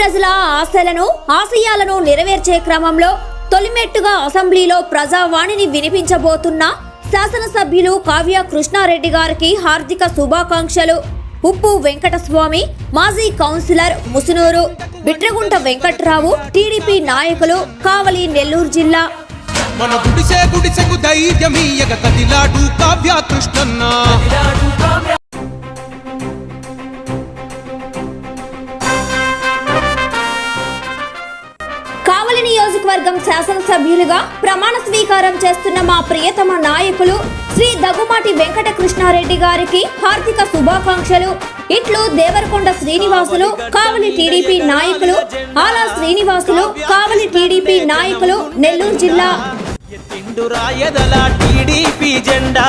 ప్రజల ఆశలను ఆశయాలను నెరవేర్చే క్రమంలో తొలిమెట్టుగా అసెంబ్లీలో ప్రజావాణిని వినిపించబోతున్న శాసనసభ్యులు కావ్య కృష్ణారెడ్డి గారికి హార్దిక శుభాకాంక్షలు. ఉప్పు వెంకటస్వామి మాజీ కౌన్సిలర్ ముసునూరు బిట్రగుంట వెంకట్రావు టీడీపీ నాయకులు కావలి నెల్లూరు జిల్లా. మన గుడిసే గుడిసెకు ధైర్యమీయగ కదిలాడు కావ్య కృష్ణన్న. నియోజకవర్గం శాసనసభ్యులుగా ప్రమాణ స్వీకారం చేస్తున్న మా ప్రియతమ నాయకులు శ్రీ దగ్గుమాటి వెంకట కృష్ణారెడ్డి గారికి హార్దిక శుభాకాంక్షలు. ఇట్లు దేవరకొండ శ్రీనివాసులు కావలి టీడీపీ నాయకులు ఆలా శ్రీనివాసులు కావలి టీడీపీ నాయకులు నెల్లూరు జిల్లా. టీడీపీ జెండా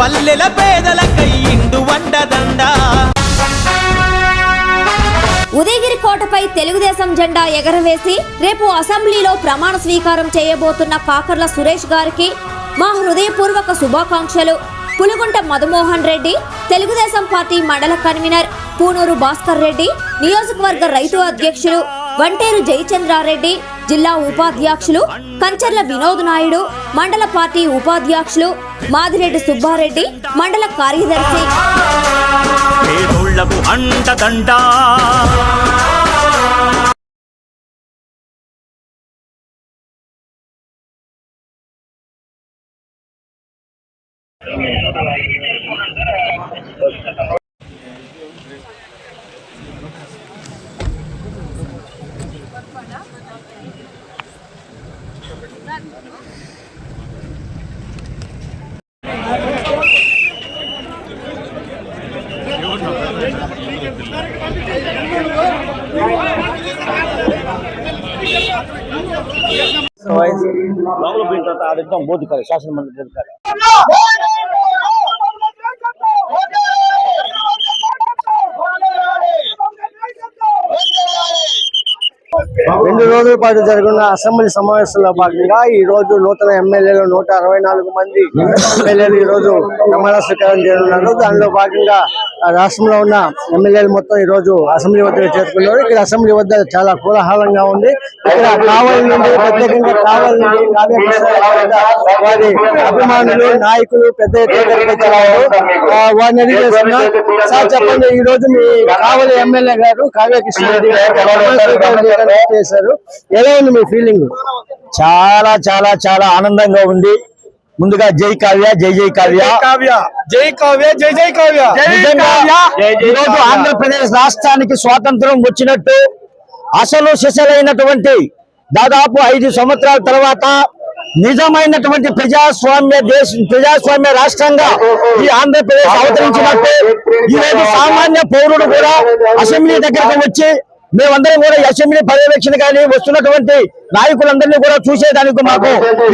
పల్లెల పేదల కయ్యిండు వండదండా. ఉదయగిరి కోటపై తెలుగుదేశం జెండా ఎగరవేసి రేపు అసెంబ్లీలో ప్రమాణ స్వీకారం చేయబోతున్న కాకర్ల సురేష్ గారికి మా హృదయపూర్వక శుభాకాంక్షలు. పులుగుంట మధుమోహన్ రెడ్డి తెలుగుదేశం పార్టీ మండల కన్వీనర్ పూనూరు భాస్కర్ రెడ్డి నియోజకవర్గ రైతు అధ్యక్షులు వంటేరు జయచంద్రారెడ్డి జిల్లా ఉపాధ్యక్షులు కంచర్ల వినోద్ నాయుడు మండల పార్టీ ఉపాధ్యక్షులు మాదిరెడ్డి సుబ్బారెడ్డి మండల కార్యదర్శి. కళ్ళకు అండదండ లోపల పోయిన తర్వాత ఆడిద్దాం బోధి కాదు శాసన మండలి బోధి రెండు రోజుల పాటు జరుగుతున్న అసెంబ్లీ సమావేశంలో భాగంగా ఈ రోజు నూతన ఎమ్మెల్యేలు నూట అరవై నాలుగు మంది ఎమ్మెల్యేలు ఈ రోజు ప్రమాణ స్వీకారం చేయనున్నారు. దానిలో భాగంగా ఆ రాష్ట్రంలో ఉన్న ఎమ్మెల్యేలు మొత్తం ఈ రోజు అసెంబ్లీ వద్ద చేరుకున్నారు. ఇక్కడ అసెంబ్లీ వద్ద చాలా కోలాహలంగా ఉంది. ఇక్కడ కావాలి నుండి ప్రత్యేకంగా కావాలి నుండి వారి అభిమానులు నాయకులు పెద్ద వారిని అడిగి సార్ చెప్పండి ఈ రోజు మీ కావలి ఎమ్మెల్యే గారు కావ్య కృష్ణ చేశారు. ఎలా ఉంది మీ ఫీలింగ్ చాలా చాలా చాలా ఆనందంగా ఉంది. ముందుగా జై కావ్య జై జై కావ్య. కావ్య జై కావ్య జై జై కావ్య. ఈరోజు ఆంధ్రప్రదేశ్ రాష్ట్రానికి స్వాతంత్రం వచ్చినట్టు అసలు సిసలైనటువంటి దాదాపు ఐదు సంవత్సరాల తర్వాత నిజమైనటువంటి ప్రజాస్వామ్య దేశ ప్రజాస్వామ్య రాష్ట్రంగా ఈ ఆంధ్రప్రదేశ్ అవతరించినట్టు ఈ రోజు సామాన్య పౌరుడు కూడా అసెంబ్లీ దగ్గరకు వచ్చి మేమందరం కూడా అసెంబ్లీ పర్యవేక్షణ కానీ వస్తున్నటువంటి నాయకులందరినీ కూడా చూసేదానికి మాకు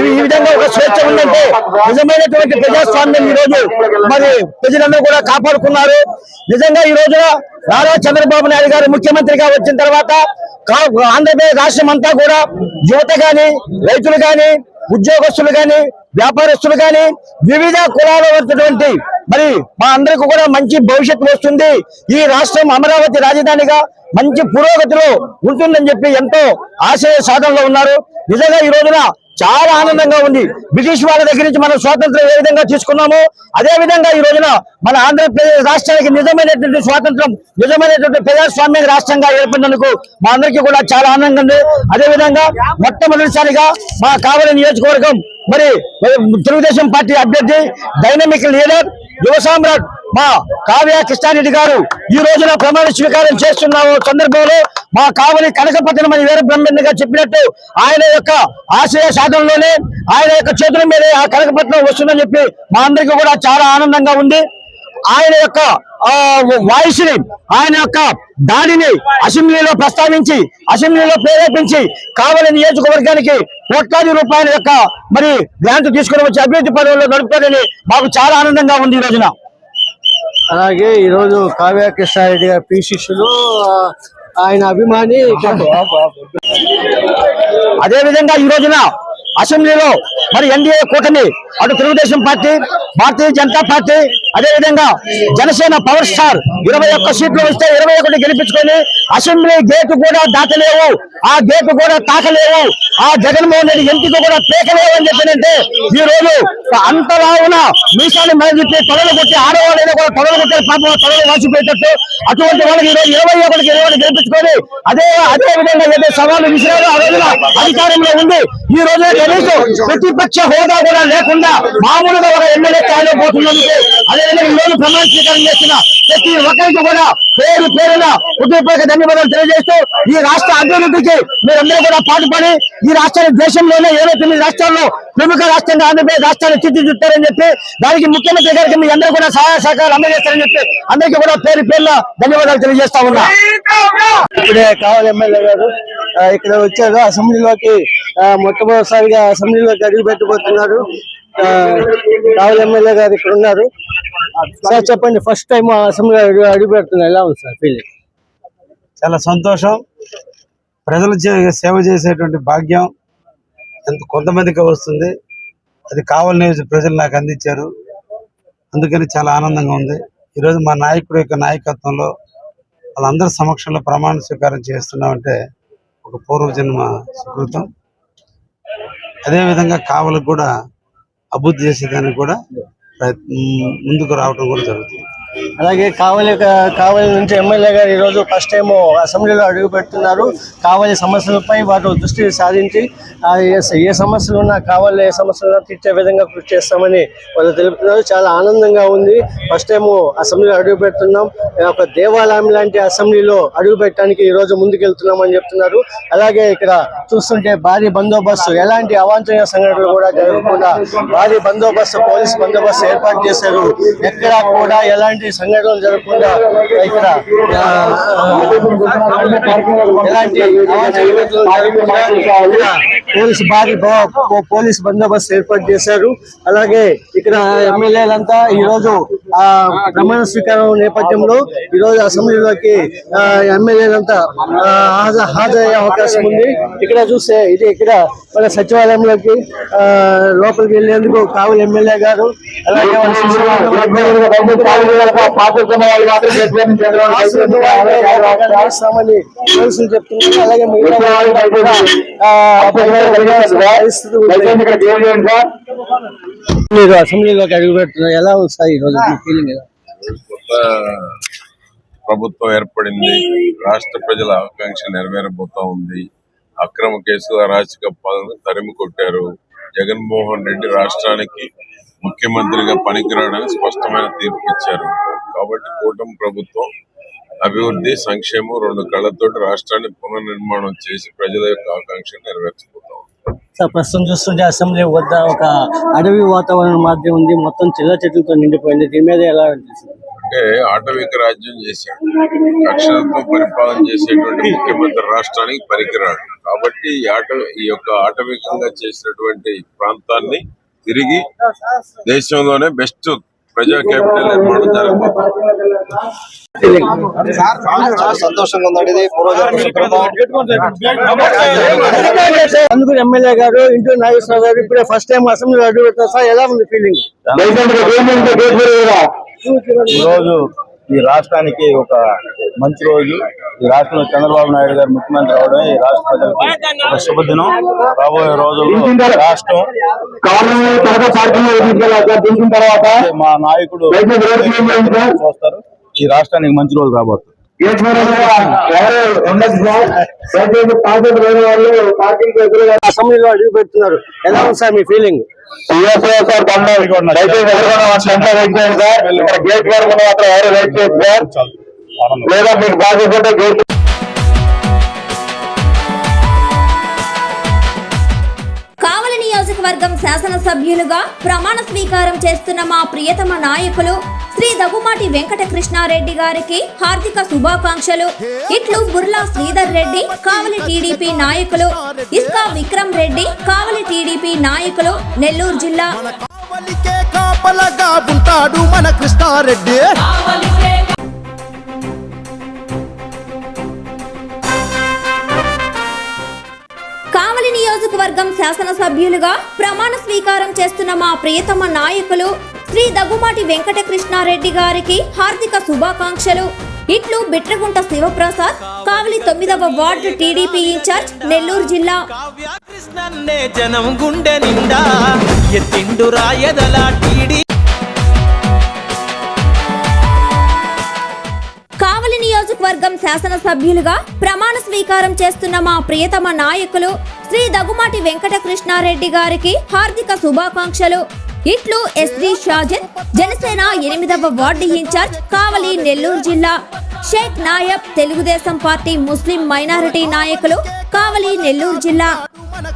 ఈ విధంగా ఒక స్వేచ్ఛ ఉందంటే నిజమైనటువంటి ప్రజాస్వామ్యం ఈ రోజు మరి ప్రజలందరూ కూడా కాపాడుకున్నారు. నిజంగా ఈ రోజున నారా చంద్రబాబు నాయుడు గారు ముఖ్యమంత్రిగా వచ్చిన తర్వాత కా- ఆంధ్రప్రదేశ్ రాష్ట్రం అంతా కూడా యువత కానీ రైతులు కానీ ఉద్యోగస్తులు కానీ వ్యాపారస్తులు కానీ వివిధ కులాల ఉన్నటువంటి మరి మా అందరికి కూడా మంచి భవిష్యత్తు వస్తుంది. ఈ రాష్ట్రం అమరావతి రాజధానిగా మంచి పురోగతిలో ఉంటుందని చెప్పి ఎంతో ఆశయ సాధనలో ఉన్నారు. నిజంగా ఈ రోజున చాలా ఆనందంగా ఉంది. బ్రిటిష్ వాళ్ళ దగ్గర నుంచి మనం స్వాతంత్రం ఏ విధంగా తీసుకున్నామో అదే విధంగా ఈ రోజున మన ఆంధ్రప్రదేశ్ రాష్ట్రానికి నిజమైనటువంటి స్వాతంత్రం నిజమైనటువంటి ప్రజాస్వామ్య రాష్ట్రంగా ఏర్పడినందుకు మా అందరికీ కూడా చాలా ఆనందంగా ఉంది. అదే విధంగా మొట్టమొదటిసారిగా మా కావలి నియోజకవర్గం మరి మరి తెలుగుదేశం పార్టీ అభ్యర్థి డైనమిక్ లీడర్ యువ సామ్రాట్ మా కావ్య కృష్ణారెడ్డి గారు ఈ రోజున ప్రమాణ స్వీకారం చేస్తున్న సందర్భంలో మా కావలి కనకపతిని అని వీర చెప్పినట్టు ఆయన యొక్క ఆశయ సాధనలోనే ఆయన యొక్క చేతుల మీదే ఆ కనకపట్నం వస్తుందని చెప్పి మా అందరికీ కూడా చాలా ఆనందంగా ఉంది. ఆయన యొక్క వాయిస్ని ఆయన యొక్క దాడిని అసెంబ్లీలో ప్రస్తావించి అసెంబ్లీలో ప్రేరేపించి కావలి నియోజకవర్గానికి కోట్లాది రూపాయల యొక్క మరి గ్రాంట్ తీసుకుని వచ్చి అభివృద్ధి పనుల్లో నడుపుతారని మాకు చాలా ఆనందంగా ఉంది ఈ రోజున. అలాగే ఈ రోజు కావ్య కృష్ణారెడ్డి గారి పి శిష్యులు ఆయన అభిమాని అదే విధంగా ఈ రోజున అసెంబ్లీలో మరి ఎన్డీఏ కూటమి అటు తెలుగుదేశం పార్టీ భారతీయ జనతా పార్టీ అదే విధంగా జనసేన పవర్ స్టార్ ఇరవై ఒక్క సీట్లు వస్తే ఇరవై ఒకటి గెలిపించుకొని అసెంబ్లీ గేటు కూడా దాటలేవు. ఆ గేటు కూడా తాకలేవు. ఆ జగన్మోహన్ రెడ్డి ఎంపిక కూడా పేకలేవు అని చెప్పినంటే ఈ రోజు అంతలావున మీసాన్ని మీద చెప్పి తొడలు కొట్టి ఆడవాళ్ళైనా కూడా తొడలు కొట్టే పాపం తొడలు వాసిపోయేటట్టు అటువంటి వాళ్ళకి ఈ రోజు ఇరవై ఒకటికి ఇరవై ఒకటి గెలిపించుకొని అదే అదే విధంగా ఏదైతే సవాలు విసిరారో ఆ రోజున అధికారంలో ఉంది. ఈ రోజు కనీసం ప్రతిపక్ష హోదా కూడా లేకుండా మామూలుగా ఒక ఎమ్మెల్యే స్థాయిలో పోతున్నందుకు అదేవిధంగా ఈ రోజు ప్రమాణ స్వీకారం చేసిన ప్రతి ఒక్కరికి కూడా పేరు పేరున హృదయపూర్వక ధన్యవాదాలు తెలియజేస్తూ ఈ రాష్ట్ర అభివృద్ధికి మీరందరూ కూడా పాటుపడి ఈ రాష్ట్రాన్ని దేశంలోనే ఏదో తొమ్మిది రాష్ట్రాల్లో ప్రముఖ రాష్ట్రంగా ఆంధ్రప్రదేశ్ రాష్ట్రాన్ని తీర్చిదిద్దారని చెప్పి దానికి ముఖ్యమంత్రి గారికి మీ అందరూ కూడా సహాయ సహకారాలు అందజేస్తారని చెప్పి అందరికీ కూడా పేరు పేరున ధన్యవాదాలు తెలియజేస్తా ఉన్నా. ఇప్పుడే కావాలి ఎమ్మెల్యే గారు ఇక్కడ వచ్చారు. అసెంబ్లీలోకి మొట్టమొదటిసారిగా అసెంబ్లీలోకి అడుగు పెట్టబోతున్నారు. ఆ, కావాలి ఎమ్మెల్యే గారు ఇక్కడ ఉన్నారు. సార్ చెప్పండి ఫస్ట్ టైం అసెంబ్లీ అడుగు పెడుతున్నారు. ఎలా ఉంది సార్ ఫీలింగ్ చాలా సంతోషం. ప్రజలు సేవ చేసేటువంటి భాగ్యం ఎంత కొంతమందికి వస్తుంది. అది కావాలనే ప్రజలు నాకు అందించారు. అందుకని చాలా ఆనందంగా ఉంది. ఈరోజు మా నాయకుడు యొక్క నాయకత్వంలో వాళ్ళందరి సమక్షంలో ప్రమాణ స్వీకారం చేస్తున్నామంటే ఒక పూర్వజన్మ సుకృతం. అదేవిధంగా కావలకు కూడా అభివృద్ధి చేసేదానికి కూడా ముందుకు రావడం కూడా జరుగుతుంది. అలాగే కావలి కావలి నుంచి ఎమ్మెల్యే గారు ఈరోజు ఫస్ట్ టైం అసెంబ్లీలో అడుగు పెడుతున్నారు. కావలి సమస్యలపై వారు దృష్టి సాధించి ఏ సమస్యలు ఉన్నా కావాలి ఏ సమస్యలు ఉన్నా తీర్చే విధంగా కృషి చేస్తామని వాళ్ళు తెలుపుతున్నారు. చాలా ఆనందంగా ఉంది. ఫస్ట్ టైం అసెంబ్లీలో అడుగు పెడుతున్నాం. ఒక దేవాలయం లాంటి అసెంబ్లీలో అడుగు పెట్టడానికి ఈ రోజు ముందుకెళ్తున్నాం అని చెప్తున్నారు. అలాగే ఇక్కడ చూస్తుంటే భారీ బందోబస్తు ఎలాంటి అవాంఛనీయ సంఘటనలు కూడా జరగకుండా భారీ బందోబస్తు పోలీస్ బందోబస్తు ఏర్పాటు చేశారు. ఎక్కడా కూడా ఎలాంటి సంఘటనలు జరగకుండా ఇక్కడ ఎలాంటి పోలీసు పోలీస్ భారీ పోలీస్ బందోబస్తు ఏర్పాటు చేశారు. అలాగే ఇక్కడ ఎమ్మెల్యేలంతా ఈ రోజు ఆ ప్రమాణ స్వీకారం నేపథ్యంలో ఈ రోజు అసెంబ్లీలోకి ఆ, ఎమ్మెల్యేలంతా హాజరయ్యే అవకాశం ఉంది. ఇక్కడ చూస్తే ఇది ఇక్కడ మన సచివాలయంలోకి ఆ, లోపలికి వెళ్ళేందుకు కావులు ఎమ్మెల్యే గారు అలాగే వాళ్ళ చేస్తామని పోలీసులు చెప్తున్నారు. అలాగే. మీరు అసెంబ్లీలోకి అడుగు పెడుతున్నారు ఎలా వస్తాయి ఈ రోజు ఫీలింగ్ ఎలా ప్రభుత్వం ఏర్పడింది. రాష్ట్ర ప్రజల ఆకాంక్ష నెరవేరబోతా ఉంది. అక్రమ కేసుల అరాచక పాలన తరిమి కొట్టారు. జగన్మోహన్ రెడ్డి రాష్ట్రానికి ముఖ్యమంత్రిగా పనికిరాడని స్పష్టమైన తీర్పు ఇచ్చారు. కాబట్టి కూటమి ప్రభుత్వం అభివృద్ధి సంక్షేమం రెండు కళ్ళతోటి రాష్ట్రాన్ని పునర్నిర్మాణం చేసి ప్రజల యొక్క ఆకాంక్ష నెరవేర్చబోతా ఉంది సార్ ప్రస్తుతం చూస్తుంటే అసెంబ్లీ వద్ద ఒక అడవి వాతావరణం మాధ్యం ఉంది. మొత్తం చిల్ల చెట్లతో నిండిపోయింది. దీని మీద ఎలా అనిపిస్తుంది? అంటే ఆటవిక రాజ్యం చేశాడు కక్షలతో పరిపాలన చేసేటువంటి ముఖ్యమంత్రి రాష్ట్రానికి పనికిరాడు. కాబట్టి ఈ ఆట ఈ యొక్క ఆటవికంగా చేసినటువంటి ప్రాంతాన్ని తిరిగి దేశంలోనే బెస్ట్ ప్రజా క్యాపిటల్ నిర్మాణం జరగబోతుంది. సంతోషంగా ఉందండి అందుకు ఎమ్మెల్యే గారు ఇంటూ నాగేశ్వరరావు గారు ఇప్పుడే ఫస్ట్ టైం పెట్టారు సార్ ఎలా ఉంది ఫీలింగ్ ఈరోజు ఈ రాష్ట్రానికి ఒక మంచి రోజు. ఈ రాష్ట్రంలో చంద్రబాబు నాయుడు గారు ముఖ్యమంత్రి అవడం ఈ రాష్ట్ర ప్రజలకు ఒక శుభదినం. రాబోయే రోజుల్లో రాష్ట్రం మా నాయకుడు చూస్తారు. ఈ రాష్ట్రానికి మంచి రోజు రాబోతుంది. అసెంబ్లీలో అడుగు పెడుతున్నారు ఎలా ఉంది సార్ మీ ఫీలింగ్ లేదా మీకు బాధ్యత గేట్ నియోజకవర్గం శాసనసభ్యులుగా ప్రమాణ స్వీకారం చేస్తున్న మా ప్రియతమ నాయకులు శ్రీ దగ్గుమాటి వెంకట కృష్ణారెడ్డి గారికి హార్దిక శుభాకాంక్షలు. ఇట్లు బుర్లా శ్రీధర్ రెడ్డి కావలి టీడీపీ నాయకులు ఇస్కా విక్రమ్ రెడ్డి కావలి టీడీపీ నాయకులు నెల్లూరు జిల్లా. కాపలగా ఉంటాడు మన కృష్ణారెడ్డి. కావలి శాసనసభ్యులుగా ప్రమాణ స్వీకారం చేస్తున్న మా ప్రియతమ నాయకులు శ్రీ దగ్గుమాటి వెంకటకృష్ణారెడ్డి గారికి హార్దిక శుభాకాంక్షలు. ఇట్లు బిట్రగుంట శివప్రసాద్ కావలి తొమ్మిదవ వార్డు టీడీపీ ఇన్ఛార్జ్ నెల్లూరు జిల్లా. జనం గుండె నిండా ఎత్తిండు రాయదల టీడీ నియోజకవర్గం శాసనసభ్యులుగా ప్రమాణ స్వీకారం చేస్తున్న మా ప్రియతమ నాయకులు శ్రీ దగ్గుమాటి వెంకటకృష్ణారెడ్డి గారికి హార్దిక శుభాకాంక్షలు. ఇట్లు ఎస్డి షాజన్ జనసేన ఎనిమిదవ వార్డు ఇన్ఛార్జ్ కావలి నెల్లూరు జిల్లా. Shaik Nayab Telugu Desam party Muslim minority నాయకులు కావలి నెల్లూరు జిల్లా.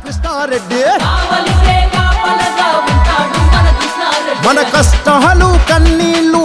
కృష్ణారెడ్డి మన కష్టాలు కన్నీళ్ళు